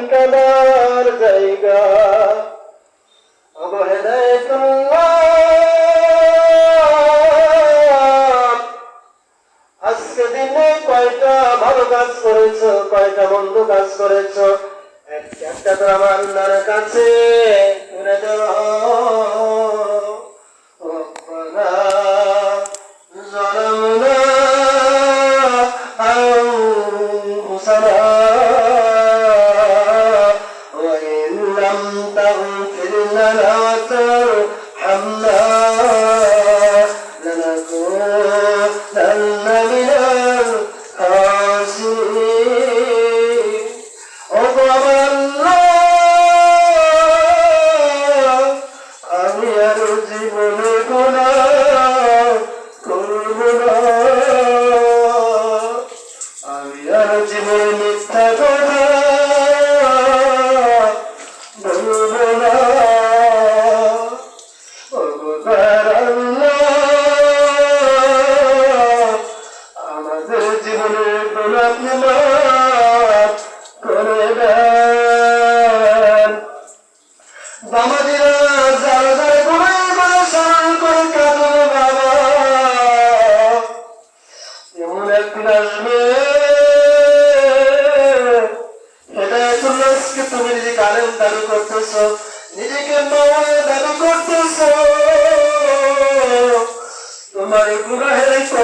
ذلك لا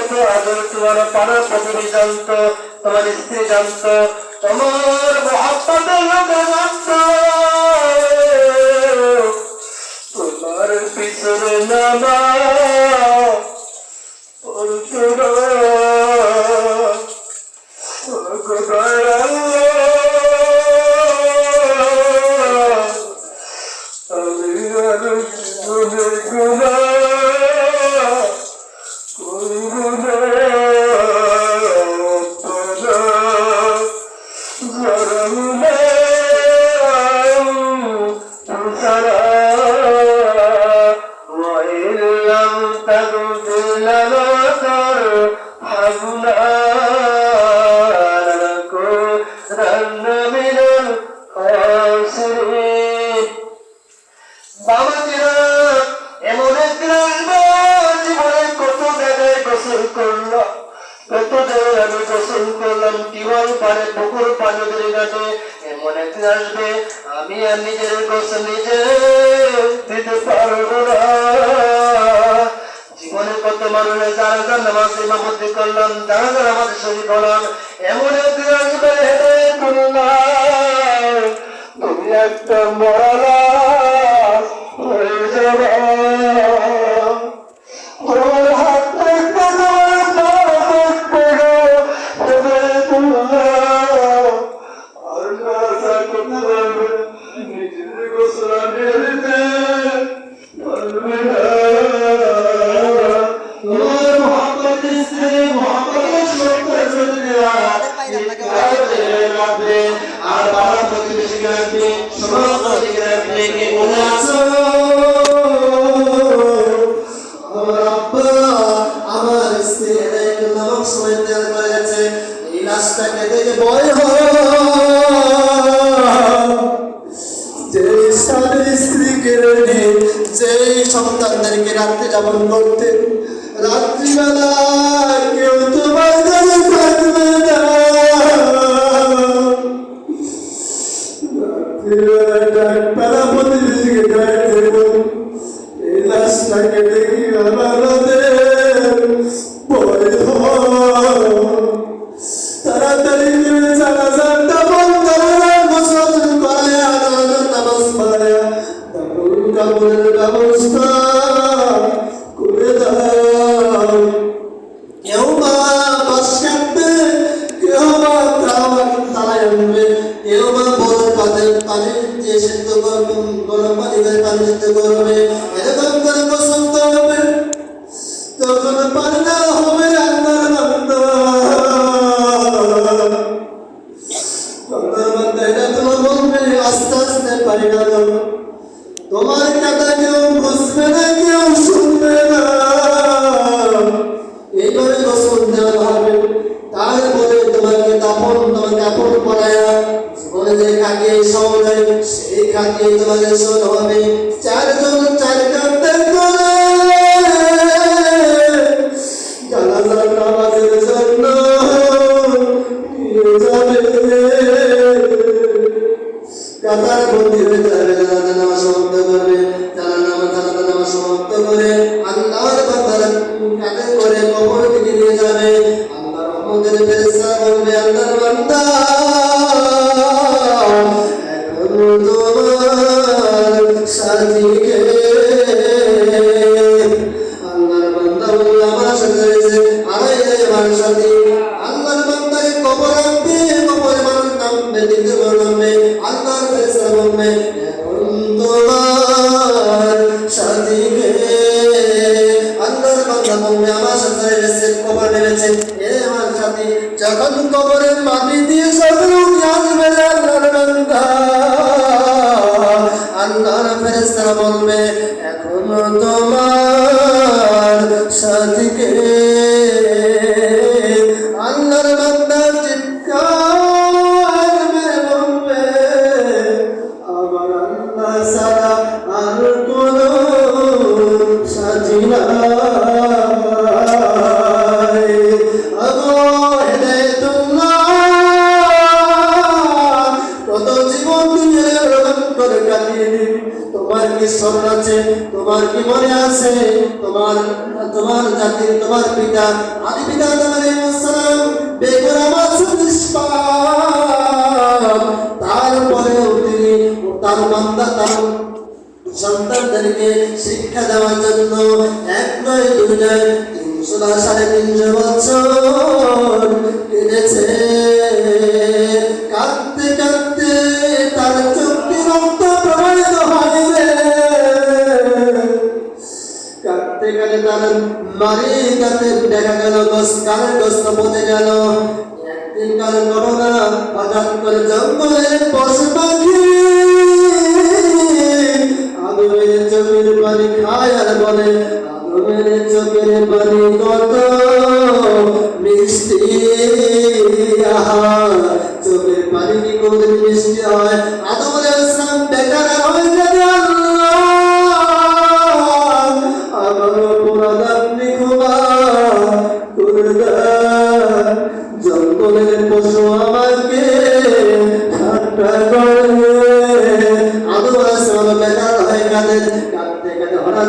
জানত এবং তোমার পাড়া প্রতিবে জানত, তোমার স্ত্রী জানত, তোমার মহাপাতের লোকে জানত। তোমার পিছনে নামা ভাবনা पहला पद আসতে পারি না তোমার কথা কেউ বুঝবে না কেউ শুনবে না। এইভাবে গোসল দেওয়া হবে। তারপরে তোমাকে দাপন তোমাকে আপন করায়া জীবনে যে খাকে সৌরে সেই খাকে তোমাকে শোন হবে চারজন চার কান্তের স্মরণ আছে, তোমার কি মনে আছে? তোমার তোমার জাতির তোমার পিতা আদি পিতা সালাম বেগুন আমার তারপরেও তিনি তার বান্দা তার সন্তানদেরকে শিক্ষা দেওয়ার জন্য এক নয়, দুই নয়, তিনশো সাড়ে তিনশো বছর কেটেছে। মারি কাঁদতে দেখা গেল গোস কারের গোস্ত পচে একদিন কার ঘটনা হঠাৎ করে জঙ্গলের পশু পাখি। আদমের চোখের পানি খায় আর বলে, আদমের চোখের পানি কত মিষ্টি? আহা চোখের পানি কি কোনদিন মিষ্টি হয়? আদম আলাইহিস সালাম বেকার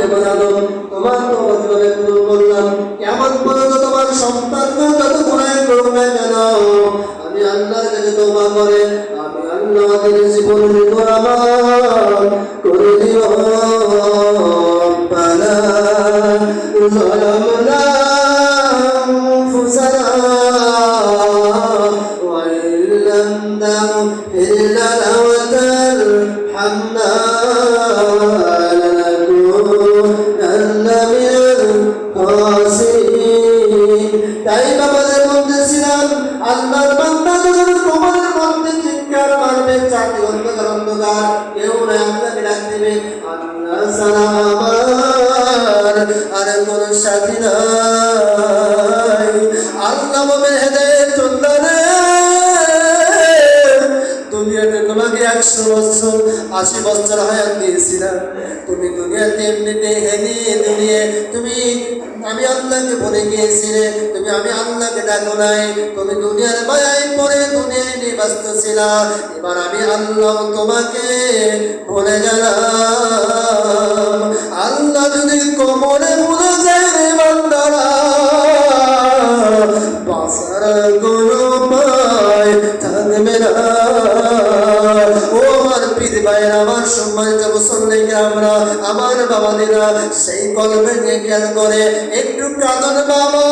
আদম কেমন তোমার তোবা কীভাবে কবুল করলাম কেমন পর্যন্ত তোমার সন্তান যত গুণায় করুক না কেন? আমি আল্লাহর কাছে তোবা করে, আমি আল্লাহ আমাদের জীবন নিকর আমার। করে দিও রব্বানা নাই বলে একশো বছর, আশি বছর হায়াত দিয়েছিলাম। তুমি দুনিয়াতে এমনিতে হেলিয়ে দুনিয়ে তুমি, আমি আল্লাহকে ভুলে গিয়েছি রে। তুমি, আমি আল্লাহকে ডাকো নাই। তুমি দুনিয়ার মায়ায় পড়ে, দুনিয়ায় নিবাস্ত ছিলা এবার আমি আল্লাহ তোমাকে ভুলে গেলাম আল্লাহ যদি কোমরে ভুলে যায় রে বান্দারা পায় থাকবে না। আমার পীর আমার আমরা সেই জ্ঞান করে, একটু কাঁদন বাবা।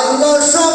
আল্লাহ সব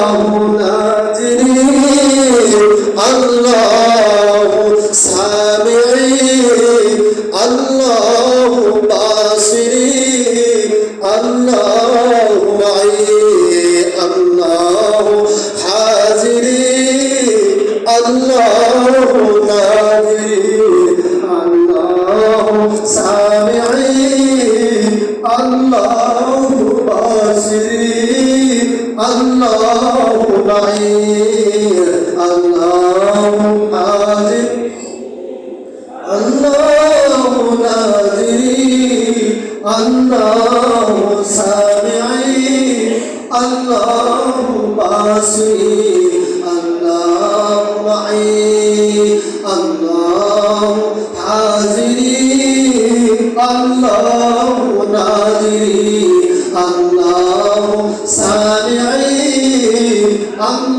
algo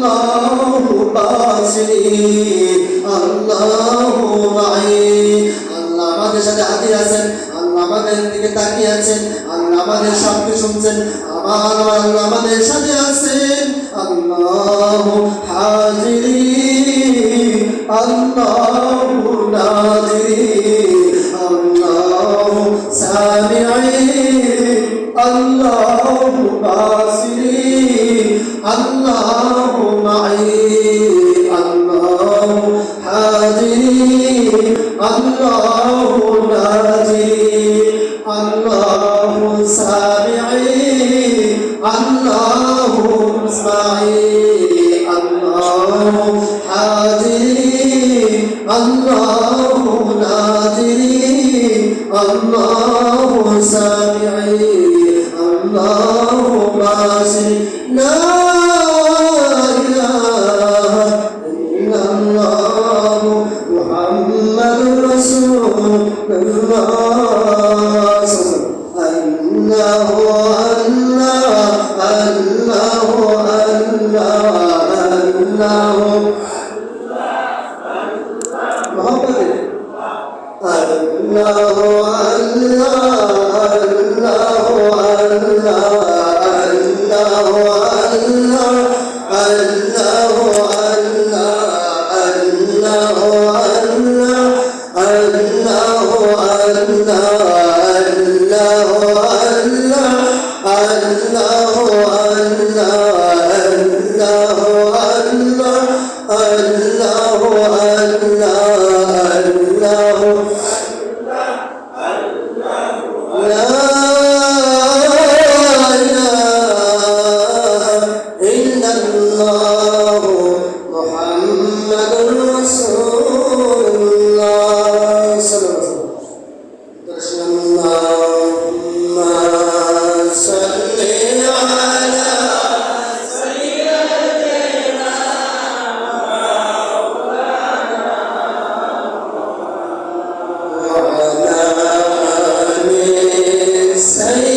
আল্লাহ আল্লাহ মাই আল্লাহ আমাদের সাথে হাতি আছেন, আল্লাহ আমাদের দিকে তাকিয়ে আছেন, আল্লাহ আমাদের শব্দ শুনছেন আমার আল্লাহ আমাদের সাথে আছেন। আল্লাহ হাজিরি, আল্লাহ নাজিরি, আল্লাহ সামিআই, আল্লাহ বাসিরি, আল্লাহ معي الله حاضري الله ও Yes.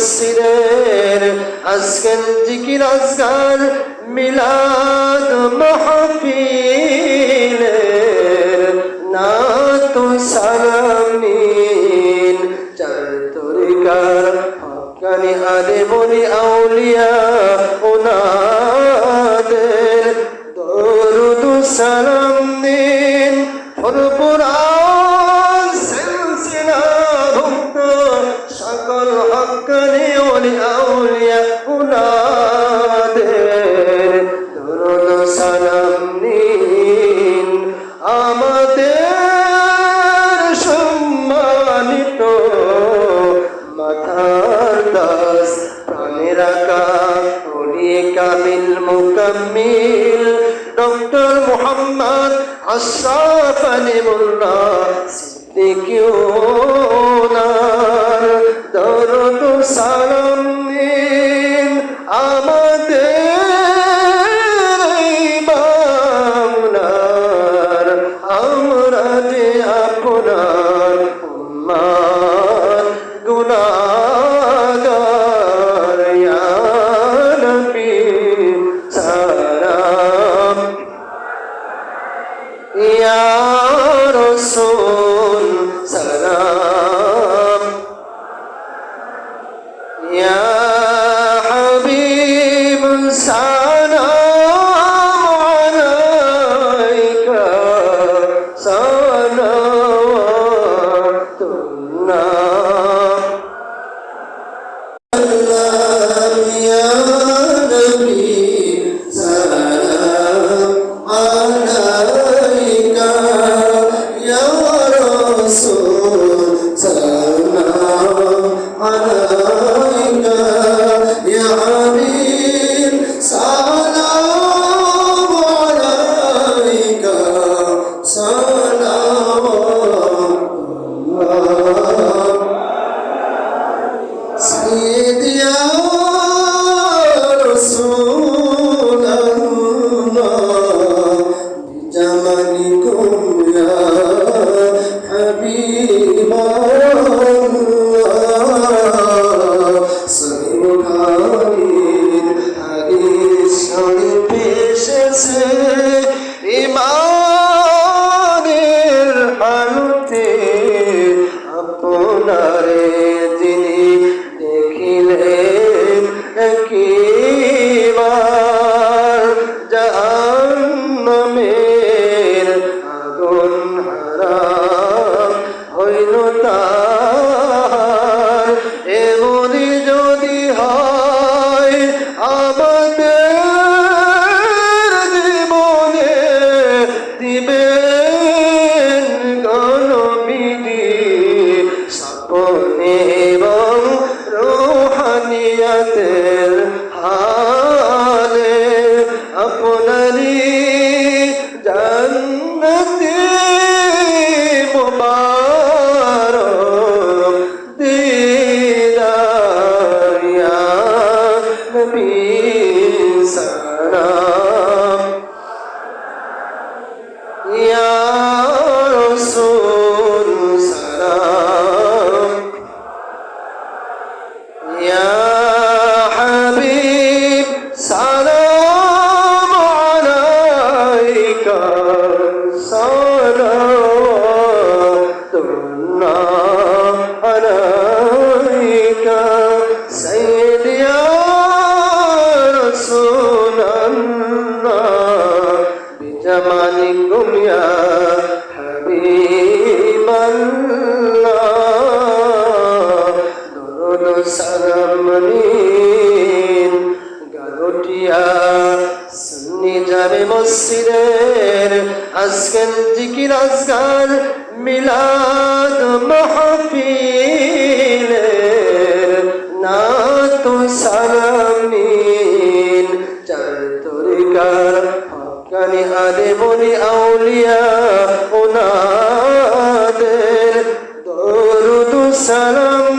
মুফাসসিরের আজকের জিকির আজকার মিলাদ মাহফিল। দাস প্রাণে রাখা উড়িয়ে কামিল মোকাম্মিল। ডক্টর মোহাম্মদ আশরাফ আলী মোল্লা সিদ্দিকিউনার দরদ সাল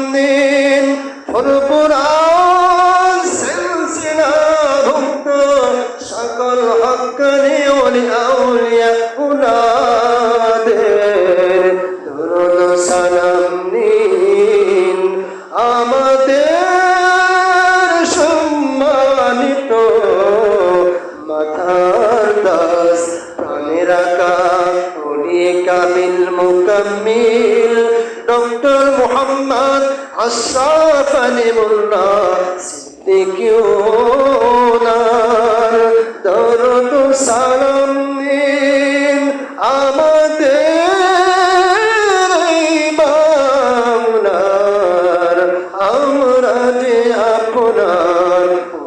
সালাম নিন আপনার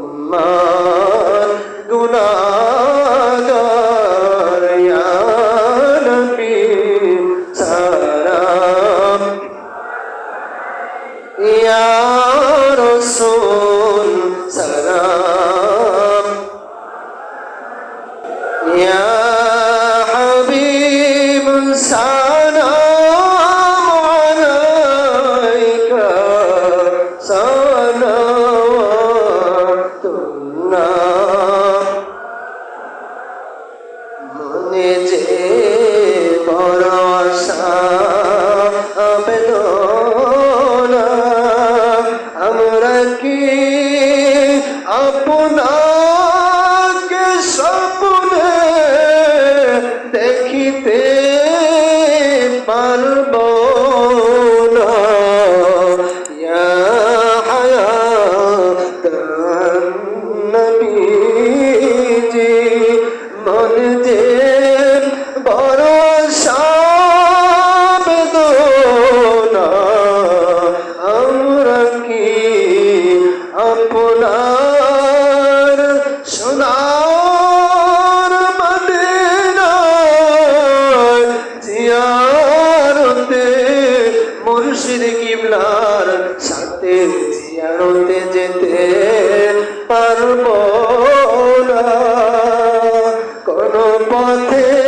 পথে